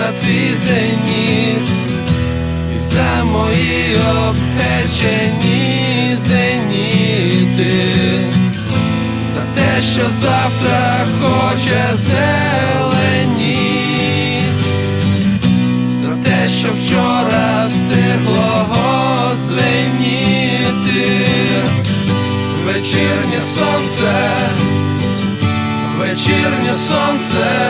за твій зеніт, і за мої обпечені зеніти, за те, що завтра хоче зеленіть, за те, що вчора встигло дзвеніти, вечірнє сонце, вечірнє сонце.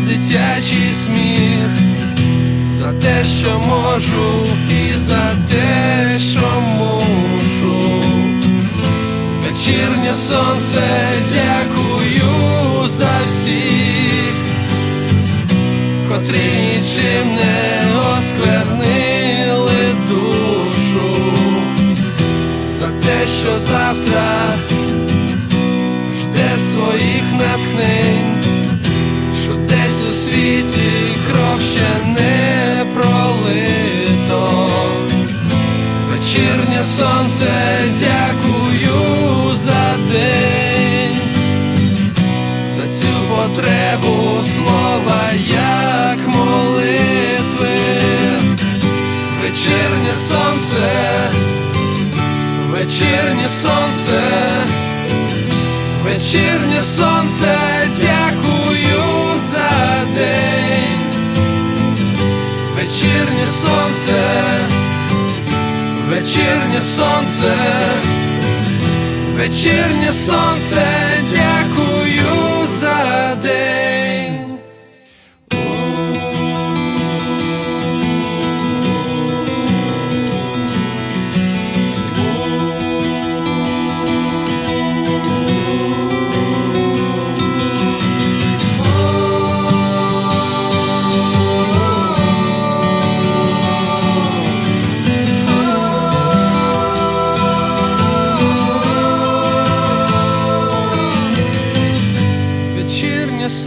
дитячий сміх, за те, що можу, і за те, що мушу. Вечірнє сонце, дякую за всіх, котрі нічим не осквернили душу, за те, що завтра Сонце, дякую за день, за цю потребу слова як молитви. Вечірнє сонце, вечірнє сонце. Вечірнє сонце, вечірнє сонце, вечірнє сонце, дякую